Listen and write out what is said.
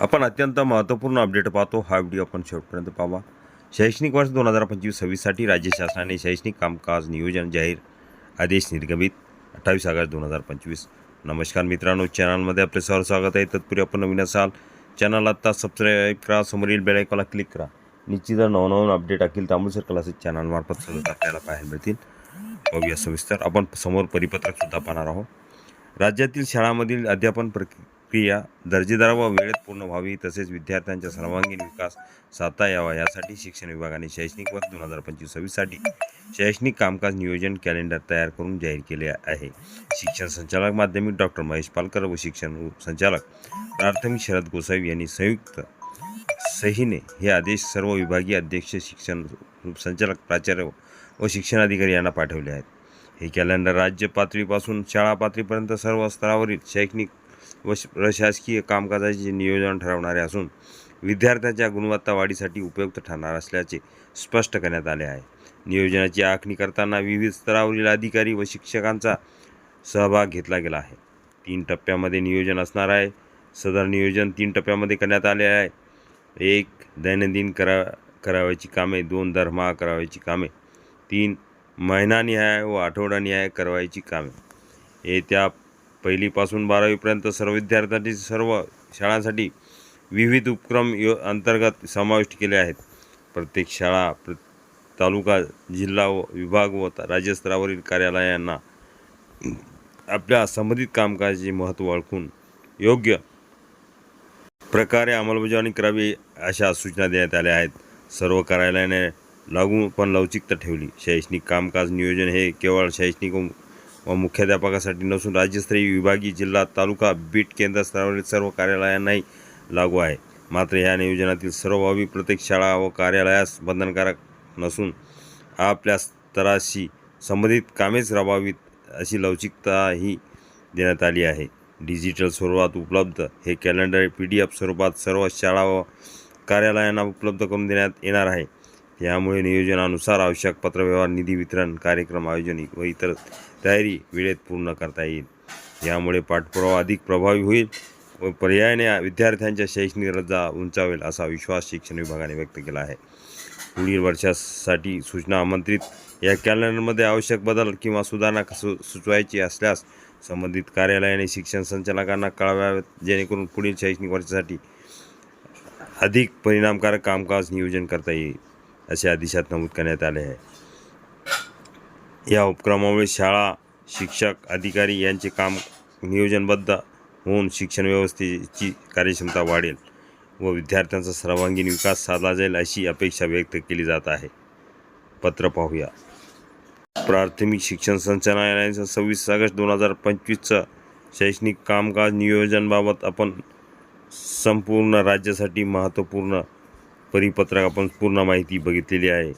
आपण अत्यंत महत्त्वपूर्ण अपडेट पाहतो. हा व्हिडिओ आपण शेवटपर्यंत पाहावा. शैक्षणिक वर्ष दोन हजार पंचवीस सव्वीससाठी राज्य शासनाने शैक्षणिक कामकाज नियोजन जाहीर आदेश निर्गमित. अठ्ठावीस ऑगस्ट दोन हजार पंचवीस. नमस्कार मित्रांनो चॅनलमध्ये आपले सर्व स्वागत आहे. तत्पूर्वी आपण नवीन असाल चॅनल आत्ता सबस्क्राईब करा समोरील बेलायकॉला क्लिक करा. निश्चित नवनवीन अपडेट अखिल तांबूसर क्लासेस चॅनलमार्फत सतत आपल्याला पाहायला मिळतील. बघूया सविस्तर. आपण समोर परिपत्रकसुद्धा पाहणार आहोत. राज्यातील शाळांमधील अध्यापन प्रक्रिया दर्जेदार व वेळेत पूर्ण व्हावी तसेच विद्यार्थ्यांचा सर्वांगीण विकास साधता यावा यासाठी शिक्षण विभागाने शैक्षणिक वर्ष दोन हजार पंचवीस सव्वीससाठी शैक्षणिक कामकाज नियोजन कॅलेंडर तयार करून जाहीर केले आहे. शिक्षण संचालक माध्यमिक डॉक्टर महेश पालकर व शिक्षण संचालक प्राथमिक शरद गोसावी यांनी संयुक्त सहीने हे आदेश सर्व विभागीय अध्यक्ष शिक्षण संचालक प्राचार्य व शिक्षणाधिकारी यांना पाठवले आहेत. हे कॅलेंडर राज्य पातळीपासून शाळा पातळीपर्यंत सर्व स्तरावरील शैक्षणिक व श- प्रशासकीय कामकाजाचे नियोजन ठरवणारे असून विद्यार्थ्यांच्या गुणवत्ता वाढीसाठी उपयुक्त ठरणार असल्याचे स्पष्ट करण्यात आले आहे. नियोजनाची आखणी करताना विविध स्तरावरील अधिकारी व शिक्षकांचा सहभाग घेतला गेला आहे. तीन टप्प्यामध्ये नियोजन असणार आहे. सदर नियोजन तीन टप्प्यामध्ये करण्यात आले आहे. एक दैनंदिन करा करावयाची कामे. दोन दरमहा करावयाची कामे. तीन महिनानिहाय व आठवडानिहाय करावयाची कामे. येत्या पहिलीपासून बारावीपर्यंत सर्व विद्यार्थ्यांनी सर्व शाळांसाठी विविध उपक्रम यो अंतर्गत समाविष्ट केले आहेत. प्रत्येक शाळा प्र तालुका जिल्हा व विभाग व राज्यस्तरावरील कार्यालयांना आपल्या संबंधित कामकाजाचे महत्त्व ओळखून योग्य प्रकारे अंमलबजावणी करावी अशा सूचना देण्यात आल्या आहेत. सर्व कार्यालयाने लागू पण लवचिकता ठेवली. शैक्षणिक कामकाज नियोजन हे केवळ शैक्षणिक व- मुख्याध्यापकासाठी नसून राज्यस्तरीय विभागीय जिल्हा तालुका बीट केंद्रस्तरावरील सर्व कार्यालयांनाही लागू आहे. मात्र ह्या नियोजनातील सर्व बाबी प्रत्येक शाळा व कार्यालयास बंधनकारक नसून आपल्या स्तराशी संबंधित कामेच राबवावीत अशी लवचिकताही देण्यात आली आहे. डिजिटल स्वरूपात उपलब्ध हे कॅलेंडर पी डी एफ स्वरूपात सर्व शाळा व कार्यालयांना उपलब्ध करून देण्यात येणार आहे. यामुळे नियोजनानुसार आवश्यक पत्रव्यवहार निधी वितरण कार्यक्रम आयोजन व इतर तयारी वेळेत पूर्ण करता येईल. यामुळे पाठपुरावा अधिक प्रभावी होईल व पर्यायाने विद्यार्थ्यांच्या शैक्षणिक रजा उंचावेल असा विश्वास शिक्षण विभागाने व्यक्त केला आहे. पुढील वर्षासाठी सूचना आमंत्रित या कॅलेंडरमध्ये आवश्यक बदल किंवा सुधारणा सु सुचवायची असल्यास संबंधित कार्यालयाने शिक्षण संचालकांना कळवाव्यात जेणेकरून पुढील शैक्षणिक वर्षासाठी अधिक परिणामकारक कामकाज नियोजन करता येईल. असे आदेशात नमूद करण्यात आले आहे. या उपक्रमामुळे शाळा शिक्षक अधिकारी यांचे काम नियोजनबद्ध होऊन शिक्षण व्यवस्थेची कार्यक्षमता वाढेल व विद्यार्थ्यांचा सर्वांगीण विकास साधला जाईल अशी अपेक्षा व्यक्त केली जात आहे. पत्र पाहूया. प्राथमिक शिक्षण संचालनालयाचं सव्वीस ऑगस्ट दोन हजार पंचवीसचं शैक्षणिक कामकाज नियोजनबाबत आपण संपूर्ण राज्यासाठी महत्त्वपूर्ण परिपत्रक आपण पूर्ण माहिती बघितलेली आहे.